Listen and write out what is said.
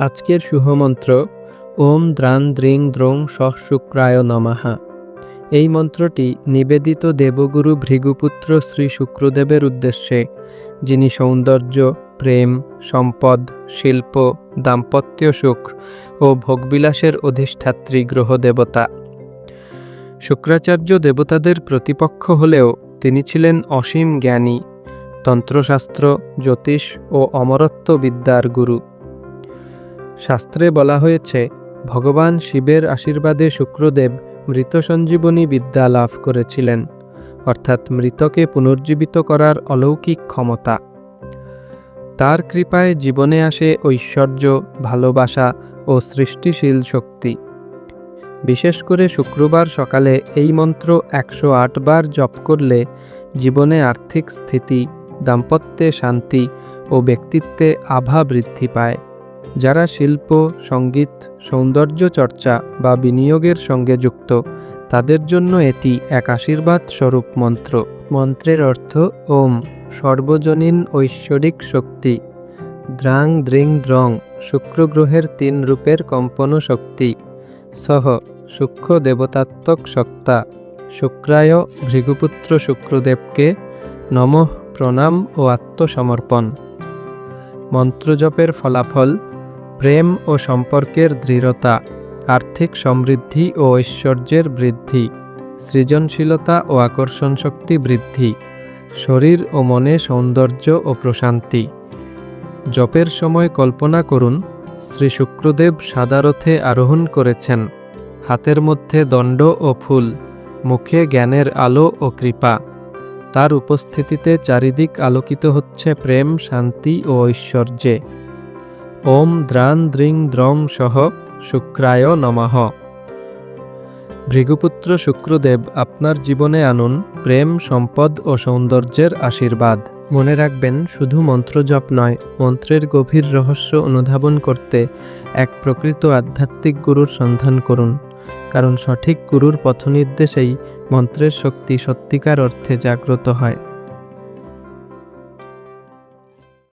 আজকের শুভমন্ত্র। ওম দ্রান দ্রিং দ্রোং শুক্রায় নমাহা এই মন্ত্রটি নিবেদিত দেবগুরু ভৃগুপুত্র শ্রী শুক্রদেবের উদ্দেশ্যে, যিনি সৌন্দর্য, প্রেম, সম্পদ, শিল্প, দাম্পত্য সুখ ও ভোগবিলাসের অধিষ্ঠাত্রী গ্রহ দেবতা শুক্রাচার্য দেবতাদের প্রতিপক্ষ হলেও তিনি ছিলেন অসীম জ্ঞানী, তন্ত্রশাস্ত্র, জ্যোতিষ ও অমরত্ব বিদ্যার গুরু। শাস্ত্রে বলা হয়েছে, ভগবান শিবের আশীর্বাদে শুক্রদেব মৃত সঞ্জীবনী বিদ্যা লাভ করেছিলেন, অর্থাৎ মৃতকে পুনর্জীবিত করার অলৌকিক ক্ষমতা। তার কৃপায় জীবনে আসে ঐশ্বর্য, ভালোবাসা ও সৃষ্টিশীল শক্তি। বিশেষ করে শুক্রবার সকালে এই মন্ত্র একশো আট বার জপ করলে জীবনে আর্থিক স্থিতি, দাম্পত্যে শান্তি ও ব্যক্তিত্বে আভা বৃদ্ধি পায়। যারা শিল্প, সংগীত, সৌন্দর্য চর্চা বা বিনিয়োগের সঙ্গে যুক্ত, তাদের জন্য এটি এক আশীর্বাদ স্বরূপ মন্ত্র। মন্ত্রের অর্থ ওম, সর্বজনীন ঐশ্বরিক শক্তি। দ্রাং দ্রিং দ্রং শুক্র গ্রহের তিন রূপের কম্পন শক্তি। সহ, সূক্ষ্ম দেবতাত্মক সত্তা। শুক্রায় ভৃগুপুত্র শুক্রদেবকে নমঃ প্রণাম ও আত্মসমর্পণ। মন্ত্রজপের ফলাফল প্রেম ও সম্পর্কের দৃঢ়তা, আর্থিক সমৃদ্ধি ও ঐশ্বর্যের বৃদ্ধি, সৃজনশীলতা ও আকর্ষণ শক্তি বৃদ্ধি, শরীর ও মনে সৌন্দর্য ও প্রশান্তি। জপের সময় কল্পনা করুন, শ্রী শুক্রদেব সাদা রথে আরোহণ করেছেন, হাতের মধ্যে দণ্ড ও ফুল, মুখে জ্ঞানের আলো ও কৃপা। তার উপস্থিতিতে চারিদিক আলোকিত হচ্ছে প্রেম, শান্তি ও ঐশ্বর্যে। ওম দ্রান দ্রিং দ্রং সহ শুক্রায় নমঃ। ভৃগুপুত্র শুক্রদেব আপনার জীবনে আনুন প্রেম, সম্পদ ও সৌন্দর্যের আশীর্বাদ। মনে রাখবেন, শুধু মন্ত্রজপ নয়, মন্ত্রের গভীর রহস্য অনুধাবন করতে এক প্রকৃত আধ্যাত্মিক গুরুর সন্ধান করুন। কারণ সঠিক গুরুর পথনির্দেশেই মন্ত্রের শক্তি সত্যিকার অর্থে জাগ্রত হয়।